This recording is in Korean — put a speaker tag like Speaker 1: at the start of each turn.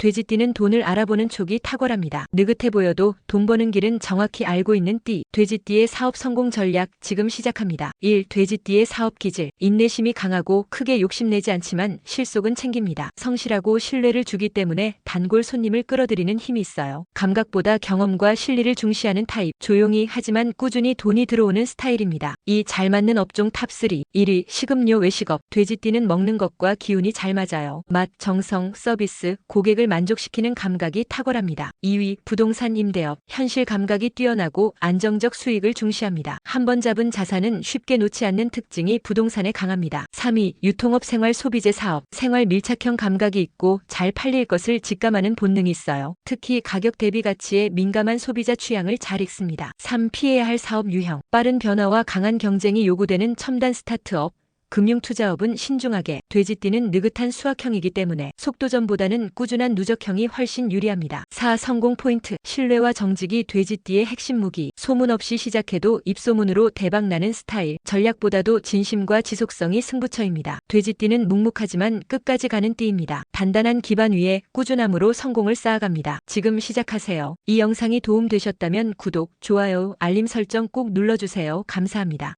Speaker 1: 돼지띠는 돈을 알아보는 촉이 탁월합니다. 느긋해 보여도 돈 버는 길은 정확히 알고 있는 띠. 돼지띠의 사업 성공 전략 지금 시작합니다. 1. 돼지띠의 사업 기질. 인내심이 강하고 크게 욕심내지 않지만 실속은 챙깁니다. 성실하고 신뢰를 주기 때문에 단골 손님을 끌어들이는 힘이 있어요. 감각보다 경험과 실리를 중시하는 타입. 조용히 하지만 꾸준히 돈이 들어오는 스타일입니다. 이잘 맞는 업종 탑3. 1위 식음료 외식업. 돼지띠는 먹는 것과 기운이 잘 맞아요. 맛, 정성, 서비스, 고객을 만족시키는 감각이 탁월합니다. 2위 부동산 임대업. 현실 감각이 뛰어나고 안정적 수익을 중시합니다. 한번 잡은 자산은 쉽게 놓지 않는 특징이 부동산에 강합니다. 3위 유통업 생활 소비재 사업. 생활 밀착형 감각이 있고 잘 팔릴 것을 직감하는 본능이 있어요. 특히 가격 대비 가치에 민감한 소비자 취향을 잘 읽습니다. 3. 피해야 할 사업 유형. 빠른 변화와 강한 경쟁이 요구되는 첨단 스타트업. 금융투자업은 신중하게, 돼지띠는 느긋한 수학형이기 때문에 속도전보다는 꾸준한 누적형이 훨씬 유리합니다. 4. 성공 포인트. 신뢰와 정직이 돼지띠의 핵심 무기. 소문 없이 시작해도 입소문으로 대박나는 스타일. 전략보다도 진심과 지속성이 승부처입니다. 돼지띠는 묵묵하지만 끝까지 가는 띠입니다. 단단한 기반 위에 꾸준함으로 성공을 쌓아갑니다. 지금 시작하세요. 이 영상이 도움되셨다면 구독, 좋아요, 알림 설정 꼭 눌러주세요. 감사합니다.